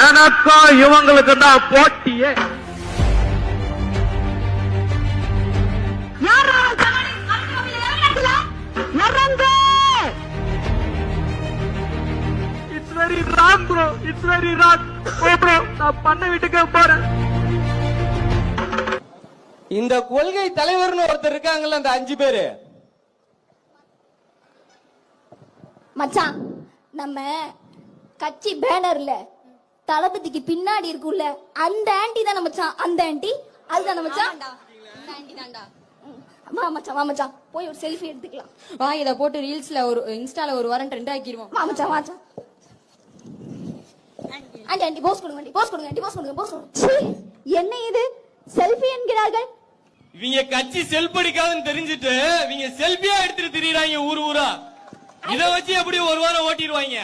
எனக்கும் இவங்களுக்கு தான் போட்டியே it's very wrong bro it's very wrong bro நான் பண்ண வீட்டுக்கு போறேன். இந்த கொள்கை தலைவர்னு ஒருத்தர் இருக்காங்கல்ல அந்த அஞ்சு பேரு? மச்சான் நம்ம கட்சி பேனர்ல தளபதிக்கு பின்னாடி இருக்குல்ல அந்த ஆன்ட்டி தானே மச்சான் அந்த ஆன்ட்டி அதுதானே மச்சான் ம். வா மச்சான் வா மச்சான். போய் ஒரு செல்ஃபி எடுத்துக்கலாம். வா இத போட்டு ரீல்ஸ்ல ஒரு இன்ஸ்டால ஒரு வாரம் ட்ரெண்ட் ஆக்கிடுவோம். வா மச்சான் ஆண்டி ஆண்டி போஸ் கொடுங்க ஆண்டி போஸ் கொடுங்க ஆண்டி போஸ் கொடுங்க போஸ் கொடுங்க. என்ன இது? செல்ஃபி என்கிறார்கள்? இவங்க கட்சி செல்படிக்காதுன்னு தெரிஞ்சுட்டு இவங்க செல்ஃபியா எடுத்துட்டு திரியறாங்க ஊர் ஊரா. இத வச்சு எப்படி ஒரு வாரம் ஓட்டிடுவாங்க?